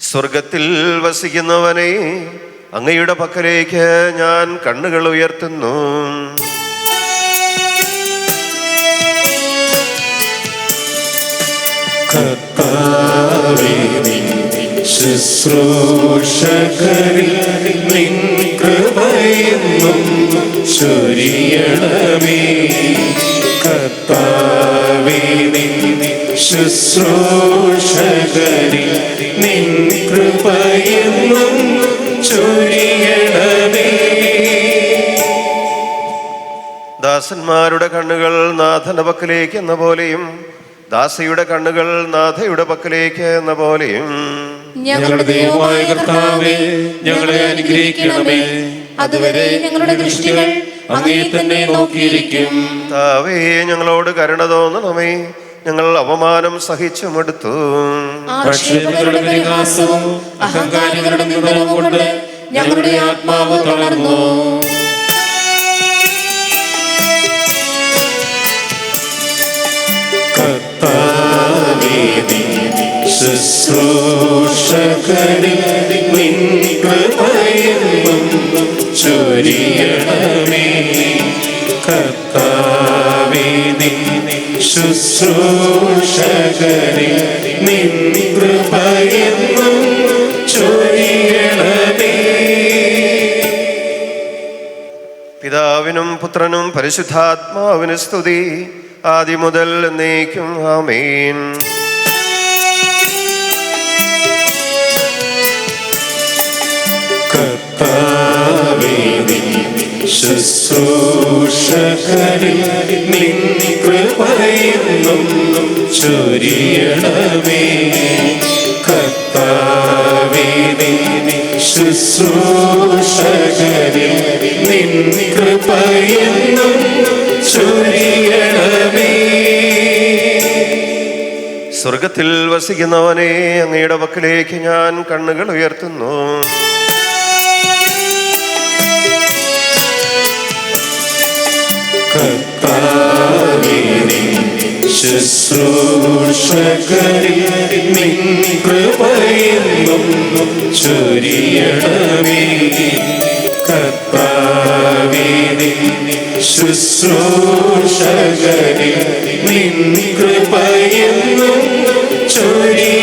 സ്വർഗത്തിൽ വസിക്കുന്നവനെ അങ്ങയുടെ പക്കലേക്ക് ഞാൻ കണ്ണുകൾ ഉയർത്തുന്നു. ശുശ്രൂഷകരിൽ നിൻ കൃപയെന്നും ചൊരിയണമേ. ശുശ്രൂഷകരിൽ നിൻ കൃപയെന്നും ചൊരിയണമേ. ദാസന്മാരുടെ കണ്ണുകൾ നാഥന്റെ പക്കലേക്ക് എന്ന പോലെയും ദാസയുടെ കണ്ണുകൾ നാഥയുടെ പക്കലേക്ക് എന്ന പോലെയും. ഞങ്ങളുടെ ദൈവമായ കർത്താവേ ഞങ്ങളെ അനുഗ്രഹിക്കണമേ. അതുവരെ ഞങ്ങളുടെ ദൃഷ്ടികൾ അങ്ങേ തന്നെ നോക്കിയിരിക്കും. താവേ ഞങ്ങളോട് കരുണ തോന്നണമേ. ഞങ്ങൾ അവമാനം സഹിച്ചുമെടുത്തു. മടുത്തു അഹങ്കാരികളുടെ നിന്ദനവും കൊണ്ട് ഞങ്ങളുടെ ആത്മാവ് തളർന്നു. ശുശ്രൂഷകരിൽ നിൻ കൃപയെന്നും ചൊരിയണമേ. കർത്താവേ ശുശ്രൂഷകരിൽ നിൻ കൃപയെന്നും പിതാവിനും പുത്രനും പരിശുദ്ധാത്മാവിന് സ്തുതി. ആദ്യം മുതൽ എന്നേക്കും ആമേൻ. നിൻ കൃപയെന്നും ചൊരിയണമേ. നിൻ കൃപയെന്നും ചൊരിയണമേ. സ്വർഗത്തിൽ വസിക്കുന്നവനെ അങ്ങയുടെ പക്കലേക്ക് ഞാൻ കണ്ണുകൾ ഉയർത്തുന്നു. ശുശ്രൂഷകരിൽ നിൻ കൃപയെന്നും ചൊരിയണമേ കൃപയെന്നും ചൊരിയണമേ